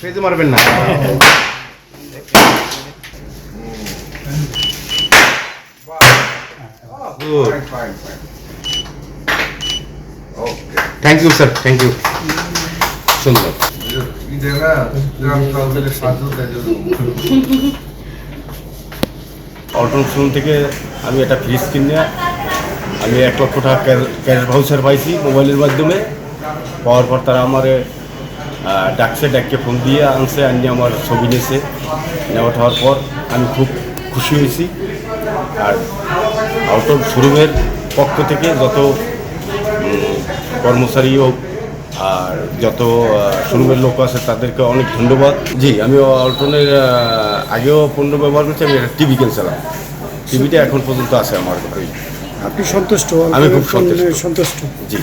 ফেজে মারবেন না. Thank you sir thank you সুন্দর অল্টন শোরুম থেকে আমি একটা ফ্রিজ কিনে, আমি এক লক্ষ টাকা ক্যাশ ভাউচার পাইছি মোবাইলের মাধ্যমে। পাওয়ার পর তারা আমার ডাকছে ডাককে ফোন দিয়ে আনছে আনিয়ে আমার ছবি নিয়েছে নেওয়া হওয়ার পর আমি খুব খুশি হয়েছি। আর অল্টন শোরুমের পক্ষ থেকে যত কর্মচারী হোক আর যত শোরুমের লোক আছে তাদেরকে অনেক ধন্যবাদ। জি আমি অল্টনের আগেও পণ্য ব্যবহার করছি আমি একটা টিভি কিনছিলাম। টিভিটা এখন পর্যন্ত আছে আমার ঘরে। আপনি সন্তুষ্ট? আমি খুব। সন্তুষ্ট। জি।